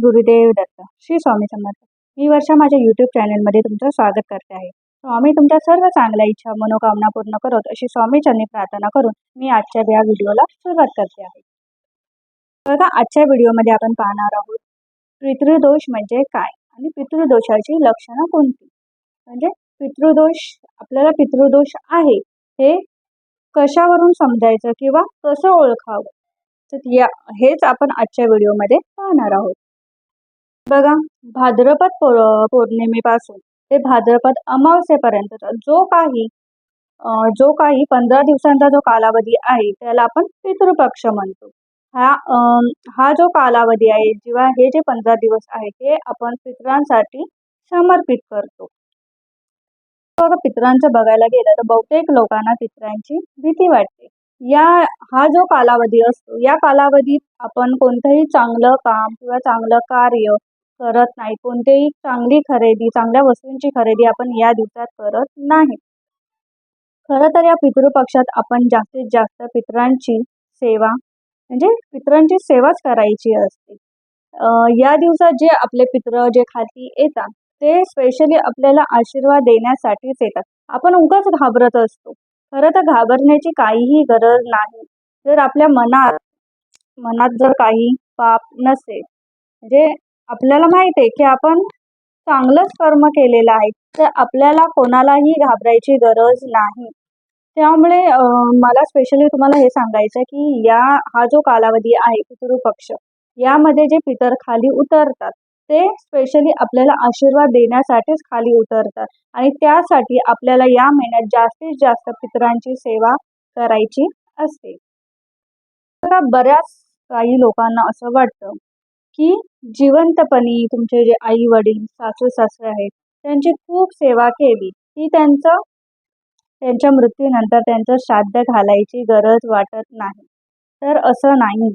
गुरुदेव दत्त श्री स्वामी समर्थ. मी वर्षा माझ्या यूट्यूब चॅनलमध्ये तुमचं स्वागत करते आहे. स्वामी तुमच्या सर्व चांगल्या इच्छा मनोकामना पूर्ण करत अशी स्वामीच्यांनी प्रार्थना करून मी आजच्या या व्हिडिओला सुरुवात करते आहे. बघा आजच्या व्हिडिओमध्ये आपण पाहणार आहोत पितृदोष म्हणजे काय आणि पितृदोषाची लक्षणं कोणती? म्हणजे पितृदोष आपल्याला पितृदोष आहे हे कशावरून समजायचं किंवा कसं ओळखावं? तर या हेच आपण आजच्या व्हिडिओमध्ये पाहणार आहोत. बघा भाद्रपद पौ पौर्णिमेपासून ते भाद्रपद अमावस्येपर्यंत जो काही जो काही पंधरा दिवसांचा जो कालावधी आहे त्याला आपण पितृपक्ष म्हणतो. हा हा जो कालावधी आहे जेव्हा हे जे पंधरा दिवस आहे हे आपण पितरांसाठी समर्पित करतो. बघा पितरांचं बघायला गेलं तर बहुतेक लोकांना पितरांची भीती वाटते. या हा जो कालावधी असतो या कालावधीत आपण कोणतंही चांगलं काम किंवा चांगलं कार्य करत नाही. कोणतेही चांगली खरेदी चांगल्या वस्तूंची खरेदी आपण या दिवसात करत नाही. खरं तर या पितृपक्षात आपण जास्तीत जास्त पितरांची सेवा म्हणजे पितरांची सेवाच करायची असते. या दिवसात जे आपले पित्र जे खाती येतात ते स्पेशली आपल्याला आशीर्वाद देण्यासाठीच येतात. आपण उगाच घाबरत असतो. खरं तर घाबरण्याची काहीही गरज नाही. जर आपल्या मनात मनात जर काही पाप नसेल म्हणजे आपल्याला माहीत आहे की आपण चांगलंच कर्म केलेलं आहे तर आपल्याला कोणालाही घाबरायची गरज नाही. त्यामुळे मला स्पेशली तुम्हाला हे सांगायचं की या हा जो कालावधी आहे पितृपक्ष यामध्ये जे पितर खाली उतरतात ते स्पेशली आपल्याला आशीर्वाद देण्यासाठीच खाली उतरतात आणि त्यासाठी आपल्याला या महिन्यात जास्तीत जास्त पितरांची सेवा करायची असते. बऱ्याच काही लोकांना असं वाटतं की जिवंतपणी तुमचे जे आई वडील सासू सासरे आहेत त्यांची खूप सेवा केली. की त्यांचं त्यांच्या मृत्यूनंतर त्यांचं श्राद्ध घालायची गरज वाटत नाही. तर असं नाही.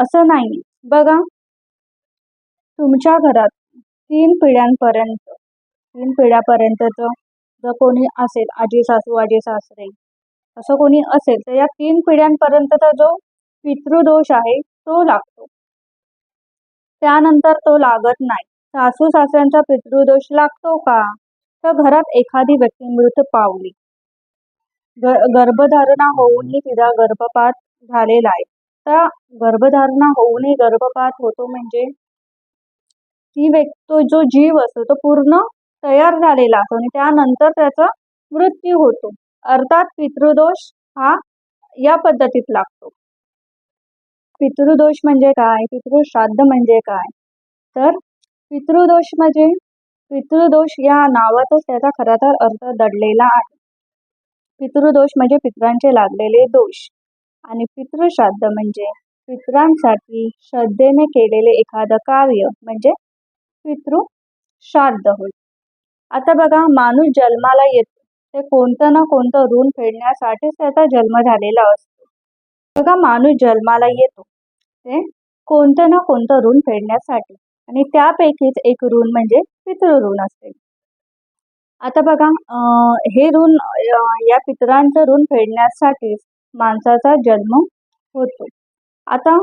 असं नाही. बघा तुमच्या घरात तीन पिढ्यांपर्यंत तीन पिढ्यापर्यंतचं जर कोणी असेल आजी सासू आजी सासरे असं कोणी असेल तर या तीन पिढ्यांपर्यंतचा जो पितृदोष आहे तो लागतो. त्यानंतर तो लागत नाही. सासू सासऱ्यांचा पितृदोष लागतो का? तर घरात एखादी व्यक्ती मृत पावली. गर्भधारणा होऊनही तिचा गर्भपात झालेला आहे. तर गर्भधारणा होऊनही गर्भपात होतो म्हणजे? ती व्यक्ती जो जीव असतो तो पूर्ण तयार झालेला असतो आणि त्यानंतर त्याचा मृत्यू होतो. अर्थात पितृदोष हा या पद्धतीत लागतो. पितृदोष म्हणजे काय? पितृश्राद्ध म्हणजे काय? तर पितृदोष म्हणजे पितृदोष या नावातच त्याचा खरा तर अर्थ दडलेला आहे. पितृदोष म्हणजे पितरांचे लागलेले दोष आणि पितृश्राद्ध म्हणजे पितरांसाठी श्रद्धेने केलेले एखादं कार्य म्हणजे पितृ श्राद्ध होय. आता बघा माणूस जन्माला येतो. ते कोणतं ना कोणतं ऋण फेडण्यासाठीच त्याचा जन्म झालेला असतो. बघा माणूस जन्माला येतो. ते कोणतं ना कोणतं ऋण फेडण्यासाठी. आणि त्यापैकीच एक ऋण म्हणजे पितृऋण असते. आता बघा हे ऋण या पितरांचं ऋण फेडण्यासाठीच माणसाचा जन्म होतो. आता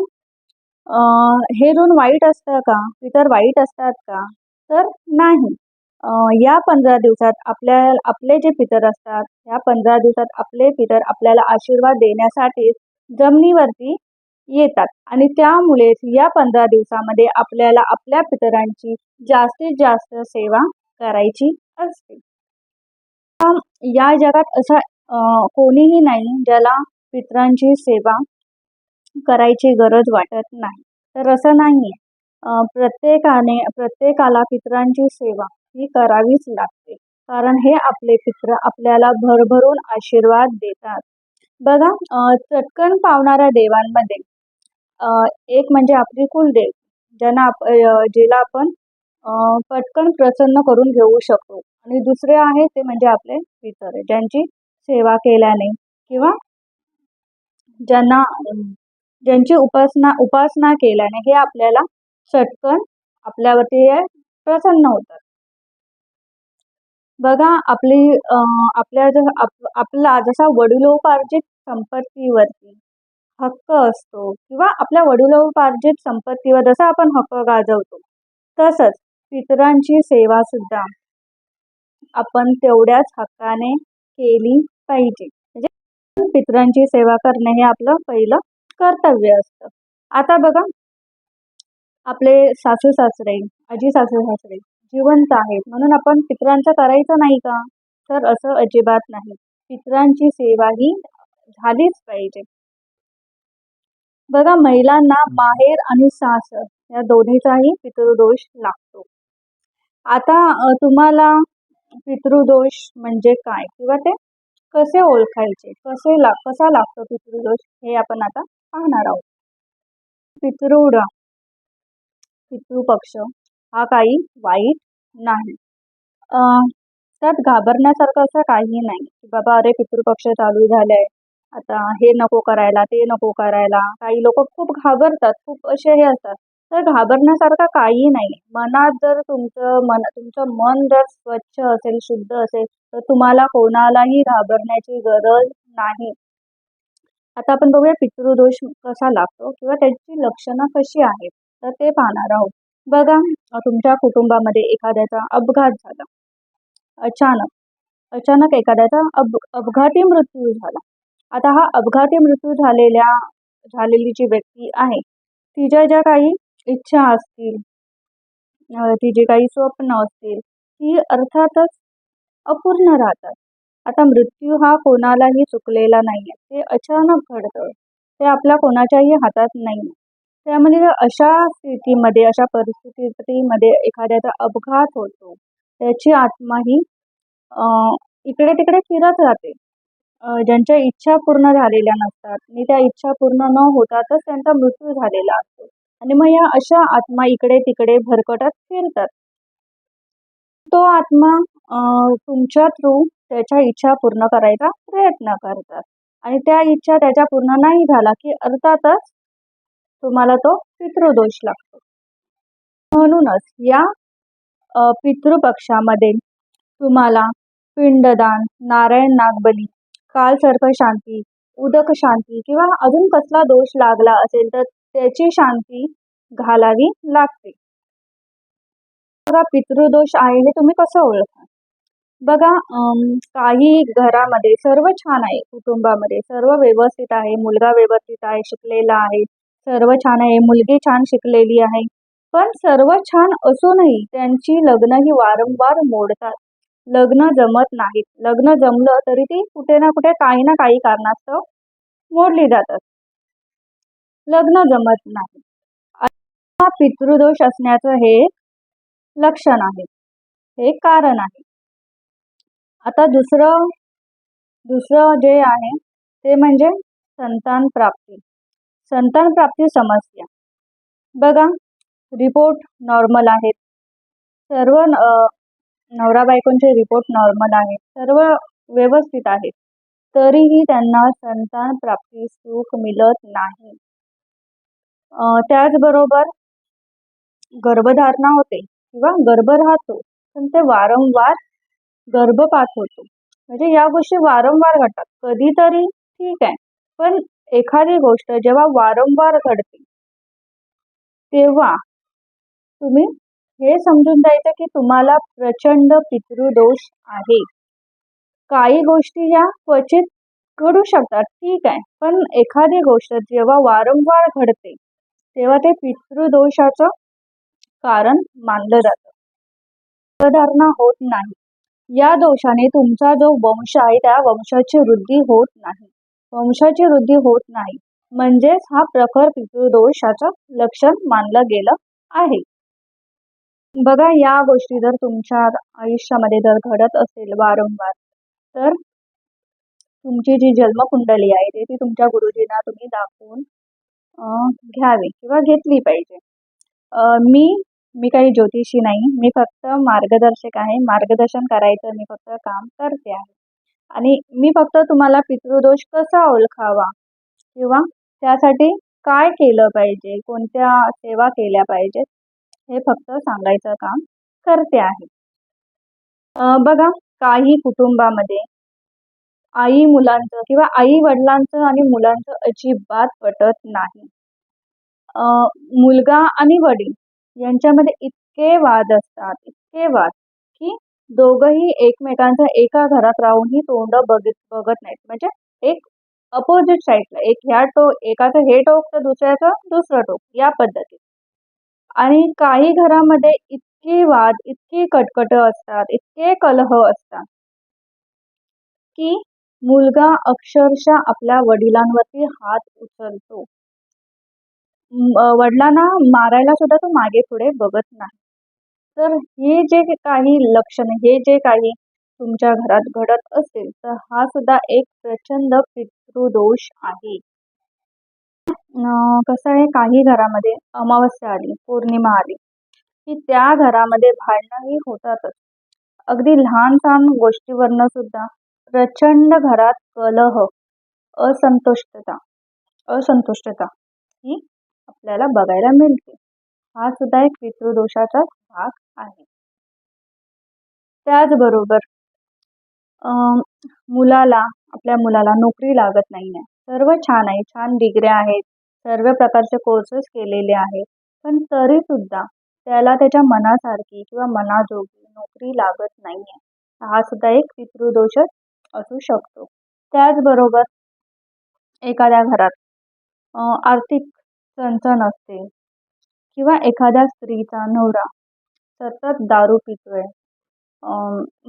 हे ऋण वाईट असतं का? पितर वाईट असतात का? तर नाही. या पंधरा दिवसात आपल्या आपले जे पितर असतात या पंधरा दिवसात आपले पितर आपल्याला आशीर्वाद देण्यासाठी जमिनीवरती येतात. आणि त्यामुळेच या पंधरा दिवसामध्ये आपल्याला आपल्या पितरांची जास्तीत जास्त सेवा करायची असते. या जगात असा कोणीही नाही ज्याला पितरांची सेवा करायची गरज वाटत नाही. तर असं नाही आहे प्रत्येकाने प्रत्येकाला पितरांची सेवा ही करावीच लागते. कारण हे आपले पित्र आपल्याला भरभरून आशीर्वाद देतात. बघा चटकन पावणाऱ्या देवांमध्ये एक म्हणजे आपली कुलदेव ज्यांना आप जिला आपण पटकन प्रसन्न करून घेऊ शकतो. आणि दुसरे आहे ते म्हणजे आपले पितर ज्यांची सेवा केल्याने किंवा ज्यांना ज्यांची उपासना उपासना केल्याने हे आपल्याला चटकन आपल्यावरती प्रसन्न होतात. बघा आपली आपल्या जस आपला जसा वडिलोपार्जित संपत्तीवरती हक्क असतो किंवा आपल्या वडिलोपार्जित संपत्तीवर जसा आपण हक्क गाजवतो तसंच पितरांची सेवा सुद्धा आपण तेवढ्याच हक्काने केली पाहिजे. म्हणजे पितरांची सेवा करणे हे आपलं पहिलं कर्तव्य असतं. आता बघा आपले सासू सासरे आजी सासू सासरे जिवंत आहेत म्हणून आपण पितरांचं करायचं नाही का? तर असं अजिबात नाही. पितरांची सेवा ही झालीच पाहिजे. बघा महिलांना माहेर आणि सासर या दोन्हीचाही पितृदोष लागतो. आता तुम्हाला पितृदोष म्हणजे काय किंवा ते कसे ओळखायचे? कसे ला कसा लागतो पितृदोष? हे आपण आता पाहणार आहोत. पितृड पितृपक्ष हा काही वाईट नाही. त्यात घाबरण्यासारखं असं काही नाही की बाबा अरे पितृपक्ष चालू झालाय. आता हे नको करायला ते नको करायला. काही लोक खूप घाबरतात खूप असे हे असतात. तर घाबरण्यासारखं काही नाही. मनात जर तुमचं मन तुमचं मन जर स्वच्छ असेल शुद्ध असेल तर तुम्हाला कोणालाही घाबरण्याची गरज नाही. आता आपण बघूया पितृदोष कसा लागतो किंवा त्याची लक्षणं कशी आहेत तर ते पाहणार आहोत. बघा तुमच्या कुटुंबामध्ये एखाद्याचा अपघात झाला. अचानक अचानक एखाद्याचा अप अपघाती मृत्यू झाला. आता हा अपघाती मृत्यू झालेल्या झालेली जी व्यक्ती आहे तिच्या ज्या काही इच्छा असतील तिची काही स्वप्न असतील ती अर्थातच अपूर्ण राहतात. आता मृत्यू हा कोणालाही चुकलेला नाही आहे ते अचानक घडतं. ते आपल्या कोणाच्याही हातात नाही त्यामध्ये अशा स्थितीमध्ये अशा परिस्थितीमध्ये एखाद्याचा अपघात होतो त्याची आत्मा ही इकडे तिकडे फिरत राहते. ज्यांच्या इच्छा पूर्ण झालेल्या नसतात. आणि त्या इच्छा पूर्ण न होतातच त्यांचा मृत्यू झालेला असतो. आणि मग या अशा आत्मा इकडे तिकडे भरकटत फिरतात. तो आत्मा तुमच्या थ्रू त्याच्या इच्छा पूर्ण करायचा प्रयत्न करतात. आणि त्या इच्छा त्याच्या पूर्ण नाही झाला की अर्थातच तुम्हाला तो पितृदोष लागतो. म्हणूनच या पितृपक्षामध्ये तुम्हाला पिंडदान नारायण नागबली काल सर्प शांती उदक शांती किंवा अजून कसला दोष लागला असेल तर त्याची शांती घालावी लागते. बघा पितृदोष आहे हे तुम्ही कसं ओळखा बघा काही घरामध्ये सर्व छान आहे कुटुंबामध्ये सर्व व्यवस्थित आहे मुलगा व्यवस्थित आहे शिकलेला आहे सर्व छान आहे मुलगी छान शिकलेली आहे पण सर्व छान असूनही त्यांची लग्न ही वारंवार मोडतात. लग्न जमत नाहीत. लग्न जमलं तरी ती कुठे ना कुठे काही ना काही कारणास्तव मोडली जातात. लग्न जमत नाही. हा पितृदोष असण्याचं हे एक लक्षण आहे. हे कारण आहे. आता दुसरं दुसरं जे आहे ते म्हणजे संतान प्राप्ती. संतान प्राप्ती समस्या. बघा रिपोर्ट नॉर्मल आहेत. सर्व नवरा बायकोंचे रिपोर्ट नॉर्मल आहेत सर्व व्यवस्थित आहेत. तरीही त्यांना संतान प्राप्ती सुख मिळत नाही. त्याचबरोबर गर्भधारणा होते किंवा गर्भ राहतो पण ते वारंवार गर्भपात होतो. म्हणजे या गोष्टी वारंवार घडतात. कधीतरी ठीक आहे पण एखादी गोष्ट जेव्हा वारंवार घडते तेव्हा तुम्ही हे समजून जायचं की तुम्हाला प्रचंड पितृदोष आहे. काही गोष्टी या क्वचित घडू शकतात ठीक आहे. पण एखादी गोष्ट जेव्हा वारंवार घडते तेव्हा ते पितृदोषाचं कारण मानलं जातं. गर्भधारणा होत नाही. या दोषाने तुमचा जो वंश आहे त्या वंशाची वृद्धी होत नाही. वंशाची वृद्धी होत नाही. म्हणजेच हा प्रखर पितृदोषाचं लक्षण मानलं गेलं आहे. बघा या गोष्टी जर तुमच्या आयुष्यामध्ये जर घडत असेल वारंवार तर तुमची जी जन्मकुंडली आहे ती ती तुमच्या गुरुजींना तुम्ही दाखवून घ्यावी किंवा घेतली पाहिजे. मी मी काही ज्योतिषी नाही मी फक्त मार्गदर्शक आहे. मार्गदर्शन करायचं मी फक्त काम करते आहे. आणि मी फक्त तुम्हाला पितृदोष कसा ओळखावा किंवा त्यासाठी काय केलं पाहिजे कोणत्या सेवा केल्या पाहिजेत हे फक्त सांगायचं काम करते आहे. बघा काही कुटुंबामध्ये आई मुलांचं किंवा आई वडिलांचं आणि मुलांचं अजिबात पटत नाही. मुलगा आणि वडील यांच्यामध्ये इतके वाद असतात इतके वाद की दोघंही एकमेकांच्या एका घरात राहूनही तोंड बघित बघत नाहीत. म्हणजे एक अपोजिट साईडला एक ह्या टोक एकाचं हे टोक तर दुसऱ्याचं दुसरं टोक या पद्धतीत. आणि काही घरामध्ये इतके वाद इतकी कटकट असतात इतके कलह असतात की मुलगा अक्षरशः आपल्या वडिलांवरती हात उचलतो. वडिलांना मारायला सुद्धा तो मागे पुढे बघत नाही. तर हे जे काही लक्षण हे जे काही तुमच्या घरात घडत असेल तर हा सुद्धा एक प्रचंड पितृदोष आहे. कसं आहे काही घरामध्ये अमावस्या आली पौर्णिमा आली की त्या घरामध्ये भांडणंही होतातच. अगदी लहान सहान गोष्टीवरनं सुद्धा प्रचंड घरात कलह असंतुष्टता असंतुष्टता ही आपल्याला बघायला मिळते. हा सुद्धा एक पितृदोषाचा भाग आहे. त्याचबरोबर मुलाला आपल्या मुलाला नोकरी लागत नाही आहे. सर्व छान आहे छान डिग्र्या आहेत. सर्व प्रकारचे कोर्सेस केलेले आहेत. पण तरीसुद्धा त्याला त्याच्या मनासारखी किंवा मनाजोगी नोकरी लागत नाही आहे हा सुद्धा एक पितृदोषच असू शकतो. त्याचबरोबर एखाद्या घरात आर्थिक चणचण असते किंवा एखाद्या स्त्रीचा नवरा सतत दारू पितोय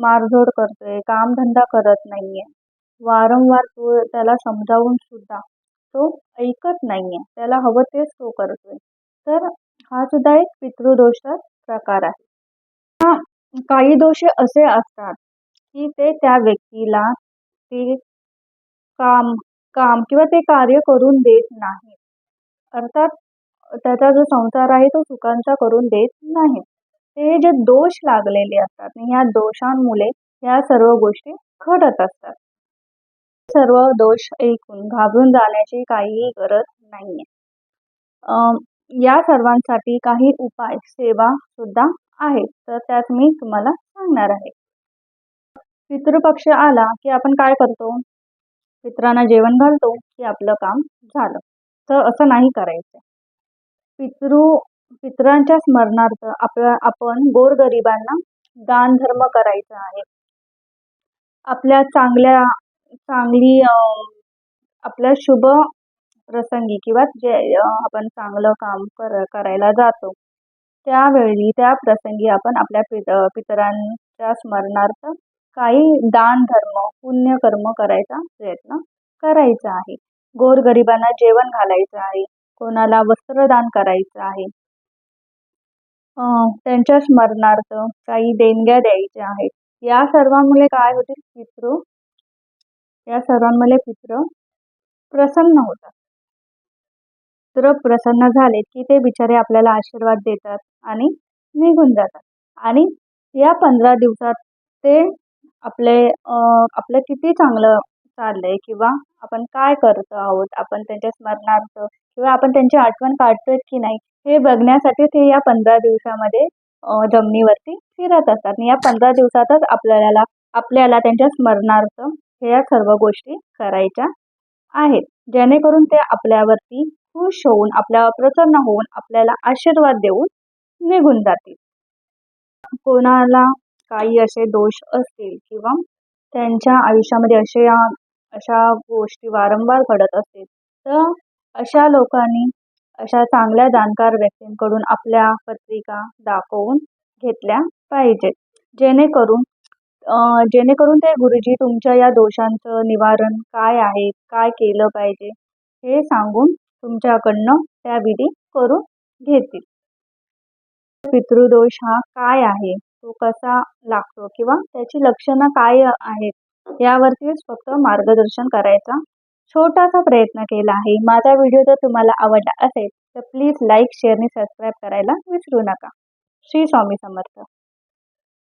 मारझोड करतोय कामधंदा करत नाहीये. वारंवार तो त्याला समजावून सुद्धा तो ऐकत नाहीये. त्याला हवं तेच तो करतोय तर हा सुद्धा एक पितृदोषाच प्रकार आहे. हा काही दोष असे असतात की ते त्या व्यक्तीला ते काम काम किंवा ते कार्य करून देत नाही अर्थात त्याचा जो संसार आहे तो सुखांचा करून देत नाही ते जे दोष लागलेले असतात आणि ह्या दोषांमुळे ह्या सर्व गोष्टी घडत असतात. सर्व दोष ऐकून घाबरून जाण्याची काहीही गरज नाहीये. अं, या सर्वांसाठी काही उपाय सेवा सुद्धा आहेत तर त्यात मी तुम्हाला सांगणार आहे. पितृपक्ष आला की आपण काय करतो? पित्रांना जेवण घालतो की आपलं काम झालं. तर असं नाही करायचं. पितृ पितरांच्या स्मरणार्थ आपल्या आपण गोरगरिबांना दान धर्म करायचा आहे. आपल्या चांगल्या चांगली आपलं आपल्या शुभ प्रसंगी किंवा जे आपण चांगलं काम कर करायला जातो त्यावेळी त्या प्रसंगी आपण आपल्या पित पितरांच्या स्मरणार्थ काही दान धर्म पुण्यकर्म करायचा प्रयत्न करायचा आहे. गोरगरिबांना जेवण घालायचं आहे कोणाला वस्त्रदान करायचं आहे. त्यांच्या स्मरणार्थ काही देणग्या द्यायच्या आहेत. या सर्वांमुळे काय होतील? पितृ या सर्वांमध्ये पितृ प्रसन्न होतात. पितृ प्रसन्न झाले की ते बिचारे आपल्याला आशीर्वाद देतात आणि निघून जातात. आणि या पंधरा दिवसात ते आपले आपलं किती चांगलं चाललंय किंवा आपण काय करतो आहोत आपण त्यांच्या स्मरणार्थ किंवा आपण त्यांची आठवण काढतोय की नाही हे बघण्यासाठी ते या पंधरा दिवसामध्ये जमिनीवरती फिरत असतात. आणि या पंधरा दिवसातच आपल्याला आपल्याला त्यांच्या स्मरणार्थ हे या सर्व गोष्टी करायच्या आहेत. जेणेकरून ते आपल्यावरती खुश होऊन आपल्यावर प्रसन्न होऊन आपल्याला आशीर्वाद देऊन निघून जातील. कोणाला काही असे दोष असतील किंवा त्यांच्या आयुष्यामध्ये असे अशा गोष्टी वारंवार घडत असतील तर अशा लोकांनी अशा चांगल्या जाणकार व्यक्तींकडून आपल्या पत्रिका दाखवून घेतल्या पाहिजेत. जेणेकरून जेणेकरून ते गुरुजी तुमच्या या दोषांचं निवारण काय आहे काय केलं पाहिजे हे सांगून तुमच्याकडनं त्या विधी करून घेतील. पितृदोष हा काय आहे तो कसा लागतो किंवा त्याची लक्षणं काय आहेत यावरतीच फक्त मार्गदर्शन करायचा छोटासा प्रयत्न केला आहे. माझा व्हिडिओ जर तुम्हाला आवडला असेल तर प्लीज लाईक शेअर आणि सबस्क्राईब करायला विसरू नका. श्री स्वामी समर्थ.